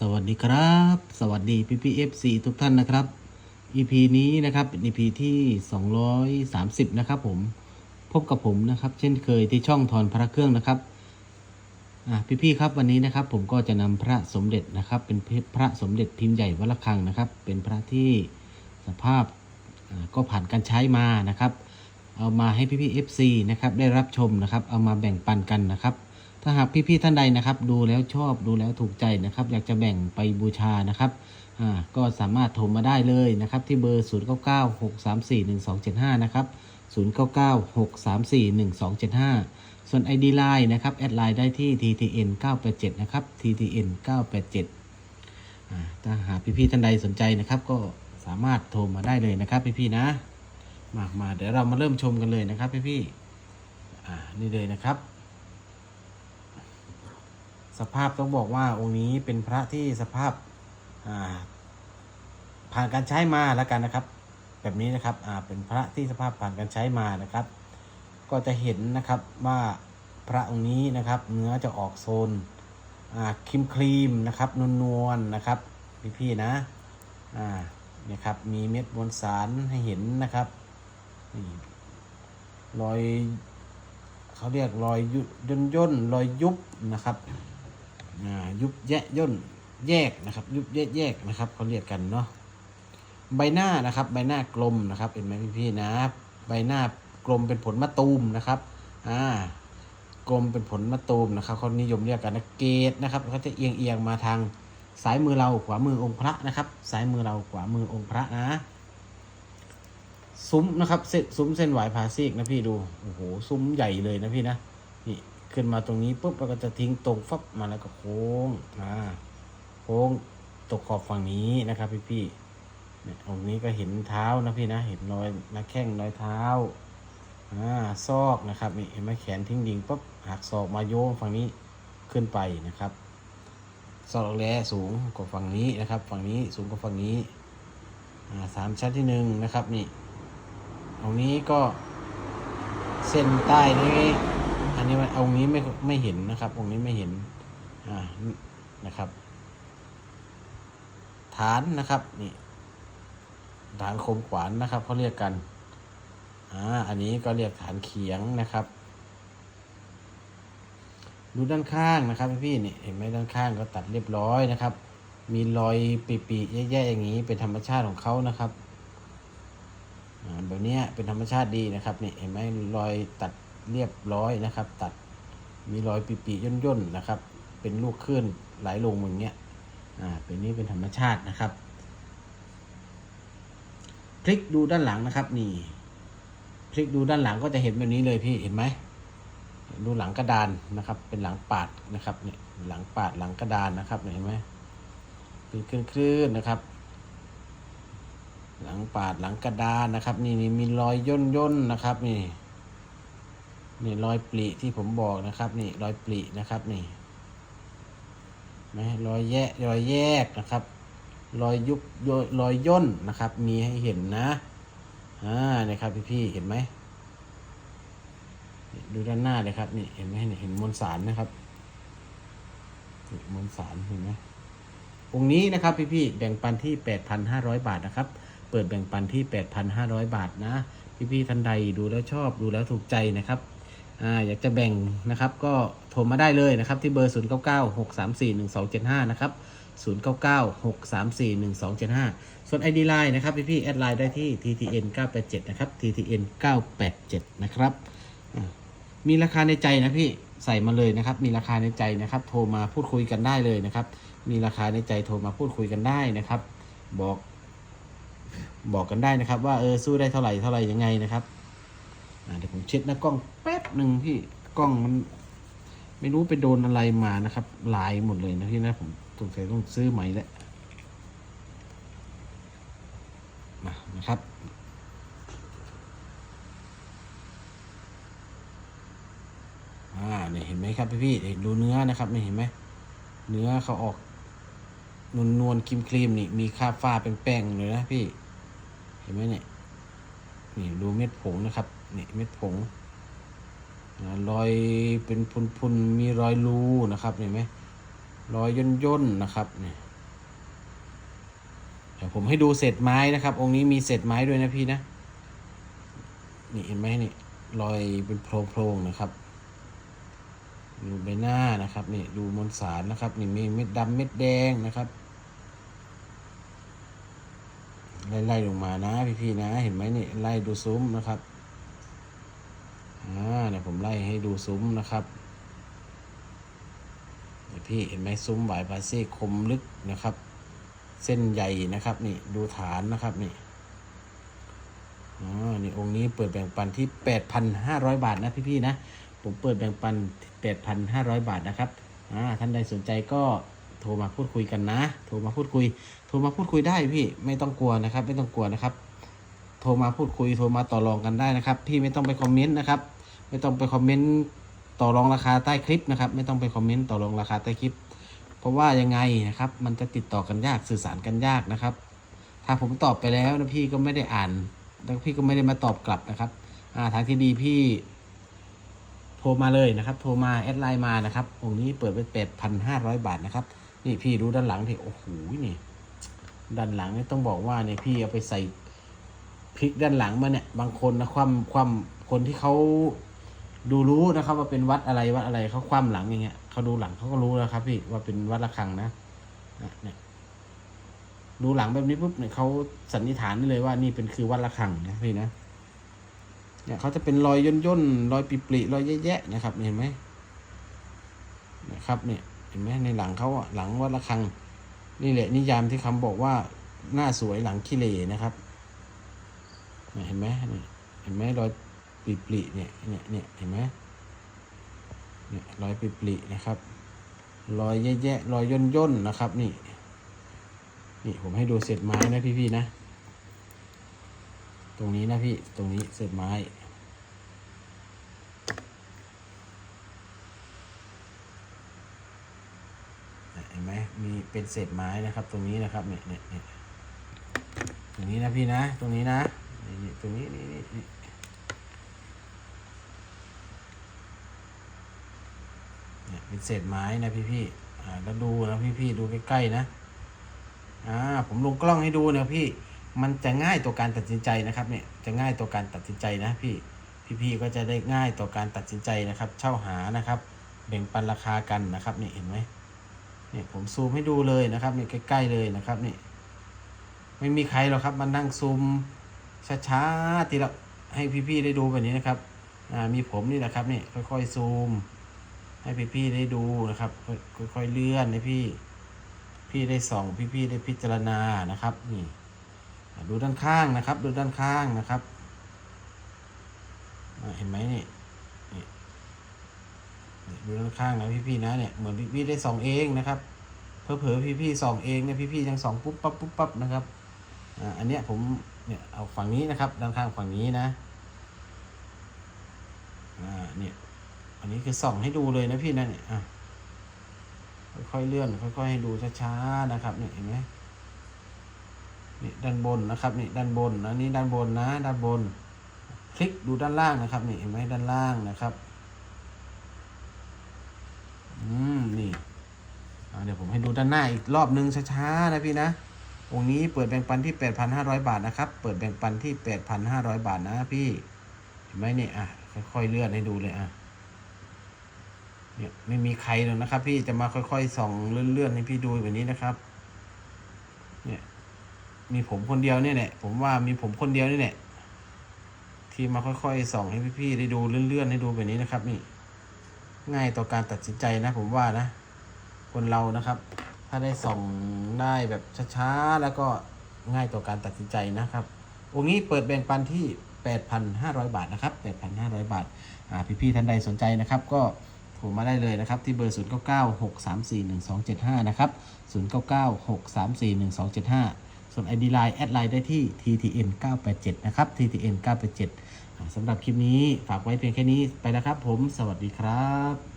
สวัสดีครับ สวัสดีพี่พีเอฟซีทุกท่านนะครับ EP นี้นะครับเป็น EP ที่ 230 นะครับผมพบกับผมนะครับ เช่นเคยที่ช่องทอนพระเครื่องนะครับอ่พี่ครับวันนี้นะครับผมก็จะนำพระสมเด็จนะครับ เป็นพระสมเด็จพิมพ์ใหญ่วัดระฆังนะครับ เป็นพระที่สภาพก็ผ่านการใช้มานะครับ เอามาให้พี่ๆ FC นะครับได้รับชมนะครับ เอามาแบ่งปันกันนะครับ ถ้าหากพี่ๆท่านใดนะครับ ดูแล้วชอบดูแล้วถูกใจนะครับ อยากจะแบ่งไปบูชานะครับอ่าก็สามารถโทรมาได้เลยนะครับ ที่เบอร์ 0 9 9 6 3 4 1 2 7 5 นะครับ 0 9 9 6 3 4 1 2 7 5 ส่วน ID Line นะครับ แอดไลน์ได้ที่ TTN 987นะครับ TTN 987อ่าถ้าหากพี่ๆท่านใดสนใจนะครับ ก็สามารถโทรมาได้เลยนะครับพี่ๆนะ มากมาเดี๋ยวเรามาเริ่มชมกันเลยนะครับพี่ๆอ่านี่เลยนะครับ สภาพต้องบอกว่าองค์นี้เป็นพระที่สภาพาผ่านการใช้มาแล้วกันนะครับ แบบนี้นะครับเป็นพระที่สภาพผ่านการใช้มานะครับ ก็จะเห็นนะครับว่าพระองค์นี้นะครับ เนื้อจะออกโซนครีมครีมนะครับนวลๆนะครับพี่ๆนะอ่านี่ครับมีเม็ดมวลสารให้เห็นนะครับนี่รอยเขาเรียกรอยย่นย่นๆรอยยุบนะครับ ยุบแยะย่นแยกนะครับ ยุบแยกแยกนะครับเขาเรียกกันเนาะใบหน้านะครับ ใบหน้ากลมนะครับเห็นไหมพี่ๆนะ ใบหน้ากลมเป็นผลมะตูมนะครับอ่ากลมเป็นผลมะตูมนะครับเขานิยมเรียกกันนะเกตนะครับเขาจะเอียงเอียงมาทางซ้ายมือเราขวามือองค์พระนะครับซ้ายมือเราขวามือองค์พระนะซุ้มนะครับเส้นซุ้มเส้นหวายพาซีกนะพี่ดูโอ้โหซุ้มใหญ่เลยนะพี่นะ ขึ้นมาตรงนี้ปุ๊บเราก็จะทิ้งตรงฟับมาแล้วก็โค้งอ่าโค้งตกขอบฝั่งนี้นะครับ พี่พี่ๆเนี่ยตรงนี้ก็เห็นเท้านะพี่นะเห็นรอยน้าแข้งรอยเท้าอ่าซอกนะครับนี่เห็นไหมแขนทิ้งดิ่งปุ๊บหักศอกมาโยงฝั่งนี้ขึ้นไปนะครับซอกแร้สูงกว่าฝั่งนี้นะครับ ฝั่งนี้สูงกว่าฝั่งนี้อ่าสามชั้นที่หนึ่งนะครับนี่ตรงนี้ก็เส้นใต้นี้ นนี้มันองค์นี้ไม่ไม่เห็นนะครับ องค์นี้ไม่เห็น อ่า นะครับ ฐานนะครับ นี่ ฐานคมขวานนะครับเขาเรียกกัน อ่า อันนี้ก็เรียกฐานเขียงนะครับ ดูด้านข้างนะครับพี่ๆนี่เห็นไหมด้านข้างก็ตัดเรียบร้อยนะครับ มีรอยปีๆแย่ๆอย่างนี้ เป็นธรรมชาติของเขานะครับอ่าแบบเนี้ยเป็นธรรมชาติดีนะครับนี่เห็นไหมรอยตัด เรียบร้อยนะครับ ตัดมีรอยปีๆย่นๆนะครับ เป็นลูกคลื่นไหลลงอย่างเงี้ยอ่าเป็นนี้เป็นธรรมชาตินะครับ พลิกดูด้านหลังนะครับ นี่ พลิกดูด้านหลังก็จะเห็นแบบนี้เลยพี่เห็นไหมดูหลังกระดานนะครับ เป็นหลังปาดนะครับเนี่ยหลังปาดหลังกระดานนะครับเห็นไหมเป็นคลื่นๆนะครับ หลังปาดหลังกระดานนะครับ นี่นี่มีรอยย่นย่นๆนะครับ นี่ นี่รอยปลีที่ผมบอกนะครับ นี่รอยปลีนะครับนี่ไหมรอยแยะรอยแยกนะครับ รอยยุบรอยย่นนะครับ มีให้เห็นนะอ่านี่ครับพี่พี่เห็นไหมดูด้านหน้าเลยครับ นี่เห็นไหมนี่เห็นมวลสารนะครับนี่มวลสารเห็นไหมองค์นี้นะครับพี่ๆแบ่งปันที่ 8,500 บาทนะครับ เปิดแบ่งปันที่ 8,500 บาทนะ พี่ๆท่านใดดูแล้วชอบดูแล้วถูกใจนะครับ อ่าอยากจะแบ่งนะครับ ก็โทรมาได้เลยนะครับ ที่เบอร์ 0 9 9 6 3 4 1 2 7 5 นะครับ 0 9 9 6 3 4 1 2 7 5 ส่วน ID Line นะครับ พี่ๆแอดไลน์ได้ที่ TTN 987 นะครับ TTN 987 นะครับ มีราคาในใจนะพี่ใส่มาเลยนะครับ มีราคาในใจนะครับ โทรมาพูดคุยกันได้เลยนะครับ มีราคาในใจโทรมาพูดคุยกันได้นะครับ บอก บอกกันได้นะครับ ว่าเออสู้ได้เท่าไหร่เท่าไหร่ยังไงนะครับเดี๋ยวผมเช็ดหน้ากล้องแป๊ หนึ่งพี่กล้องมัน ไม่รู้ไปโดนอะไรมานะครับ ลายหมดเลยนะพี่นะผมสงสัยต้องซื้อใหม่แล้วมานะครับอ่าเนี่ยเห็นไหมครับพี่พี่ดูเนื้อนะครับนี่เห็นไหมเนื้อเขาออกนวลนวลครีมครีมนี่ มีคราบฝ้าเป็นแป้งเลยนะพี่ เห็นไหมเนี่ย นี่ดูเม็ดผงนะครับ นี่เม็ดผง อ่ารอยเป็นพุนๆมีรอยรูนะครับเห็นไหมรอยย่นย่นนะครับเนี่ยเดี๋ยวผมให้ดูเศษไม้นะครับ องค์นี้มีเศษไม้ด้วยนะพี่นะ นี่เห็นไหมนี่รอยเป็นโพรงๆนะครับดูใบหน้านะครับนี่ดูมวลสารนะครับ นี่มีเม็ดดำเม็ดแดงนะครับไล่ๆลงมานะพี่ๆนะ เห็นไหมนี่ไล่ดูซุ้มนะครับ เดี๋ยวผมไล่ให้ดูซุ้มนะครับเดี๋ยวพี่เห็นไหมซุ้มไหวปาเซ่คมลึกนะครับ เส้นใหญ่นะครับนี่ดูฐานนะครับนี่อ๋อนี่องค์นี้เปิดแบ่งปันที่8,500บาทนะพี่ๆนะ ผมเปิดแบ่งปัน8,500บาทนะครับอ่าท่านใดสนใจก็โทรมาพูดคุยกันนะ โทรมาพูดคุย โทรมาพูดคุยได้พี่ ไม่ต้องกลัวนะครับ ไม่ต้องกลัวนะครับ โทรมาพูดคุย โทรมาต่อรองกันได้นะครับ พี่ไม่ต้องไปคอมเมนต์นะครับ ไม่ต้องไปคอมเมนต์ต่อรองราคาใต้คลิปนะครับ ไม่ต้องไปคอมเมนต์ต่อรองราคาใต้คลิป เพราะว่ายังไงนะครับ มันจะติดต่อกันยากสื่อสารกันยากนะครับ ถ้าผมตอบไปแล้วนะพี่ก็ไม่ได้อ่าน แล้วพี่ก็ไม่ได้มาตอบกลับนะครับอ่าทางที่ดีพี่โทรมาเลยนะครับ โทรมาแอดไลน์มานะครับองค์นี้เปิดไปแปดพันห้าร้อยบาทนะครับ นี่พี่ดูด้านหลังที่โอ้โหนี่ด้านหลังนี่ต้องบอกว่าเนี่ยพี่เอาไปใส่พลิกด้านหลังมาเนี่ย บางคนนะความความคนที่เขา ดูรู้นะครับว่าเป็นวัดอะไรวัดอะไรเขาคว่ำหลังอย่างเงี้ยเขาดูหลังเขาก็รู้แล้วครับ พี่ว่าเป็นวัดระฆังนะเนี่ยดูหลังแบบนี้ปุ๊บเนี่ยเขาสันนิษฐานได้เลยว่านี่เป็นคือวัดระฆังนะพี่นะเนี่ยเขาจะเป็นรอยย่นย่นรอยปิปริรอยแยะๆนะครับเห็นไหมนะครับ เนี่ย เห็นไหมในหลังเขาอะหลังวัดระฆัง นี่แหละนิยามที่คำบอกว่าหน้าสวยหลังขี้เหร่นะครับเห็นไหมเนี่ยเห็นไหมรอย ปิปริเนี่ยเนี่ยเนี่ยเห็นไหมเนี่ยรอยปิปรินะครับ รอยแยะๆรอยย่นย่นๆนะครับ นี่ นี่ผมให้ดูเศษไม้นะพี่ๆนะ ตรงนี้นะพี่ตรงนี้เศษไม้เห็นไหมมีเป็นเศษไม้นะครับ ตรงนี้นะครับเนี่ยเนี่ยเนี่ยตรงนี้นะพี่นะ ตรงนี้นะนี่นี่ตรงนี้นี่นี่ เนี่ยเป็นเศษไม้นะพี่พี่ๆอ่าแล้วดูนะพี่พี่ๆดูใกล้ๆนะอ่าผมลงกล้องให้ดูนะพี่มันจะง่ายต่อการตัดสินใจนะครับเนี่ยจะง่ายต่อการตัดสินใจนะพี่พี่ๆก็จะได้ง่ายต่อการตัดสินใจนะครับ เช่าหานะครับ แบ่งปันราคากันนะครับนี่เห็นไหมเนี่ยผมซูมให้ดูเลยนะครับเนี่ยใกล้ๆเลยนะครับนี่ไม่มีใครหรอกครับมานั่งซูมช้าๆทีละให้พี่ๆได้ดูแบบนี้นะครับอ่ามีผมนี่แหละครับนี่ค่อยๆซูม ให้พี่ๆได้ดูนะครับ ค่อยๆเลื่อนให้พี่ พี่ได้ส่องพี่ๆได้พิจารณานะครับนี่ดูด้านข้างนะครับ ดูด้านข้างนะครับเห็นไหมนี่นี่นี่ดูด้านข้างนะพี่ๆนะเนี่ยเหมือนพี่ๆได้ส่องเองนะครับเผลอๆพี่ๆส่องเองเนี่ยพี่ๆยังส่องปุ๊บปั๊บปุ๊บปั๊บนะครับอันเนี้ยผมเนี่ยเอาฝั่งนี้นะครับ ด้านข้างฝั่งนี้นะอ่าเนี่ย อันนี้คือส่องให้ดูเลยนะพี่นะเนี่ยอะค่อยๆเลื่อน ค่อยๆให้ดูช้าๆนะครับเนี่ยเห็นไหมนี่ด้านบนนะครับนี่ด้านบนนะนี่ด้านบนนะ ด้านบน คลิกดูด้านล่างนะครับนี่เห็นไหมด้านล่างนะครับ อืมนี่เดี๋ยวผมให้ดูด้านหน้าอีกรอบนึงช้าๆนะพี่นะองค์นี้เปิดแบ่งปันที่ 8,500 บาทนะครับ เปิดแบ่งปันที่ 8,500 บาทนะพี่ เห็นไหมเนี่ยอะค่อยๆเลื่อนให้ดูเลยอะ เนี่ยไม่มีใครหรอกนะครับ พี่จะมาค่อยๆส่องเลื่อนๆให้พี่ดูแบบนี้นะครับ เนี่ย มีผมคนเดียวเนี่ยแหละผมว่ามีผมคนเดียวนี่แหละที่มาค่อยๆส่องให้พี่ๆได้ดูเลื่อนๆให้ดูแบบนี้นะครับ นี่ ง่ายต่อการตัดสินใจนะ ผมว่านะ คนเรานะครับ ถ้าได้ส่องได้แบบช้าๆแล้วก็ง่ายต่อการตัดสินใจนะครับองค์นี้เปิดแบ่งปันที่ 8,500 บาทนะครับ 8,500 บาท อ่า พี่ๆท่านใดสนใจนะครับ ก็ รมาได้เลยนะครับ ที่เบอร์ 0996341275 นะครับ 0996341275 ส่วน ID Line แอดไลน์ได้ที่ TTN 987 นะครับ TTN 987สำหรับคลิปนี้ฝากไว้เพียงแค่นี้ไปแล้วครับผม สวัสดีครับ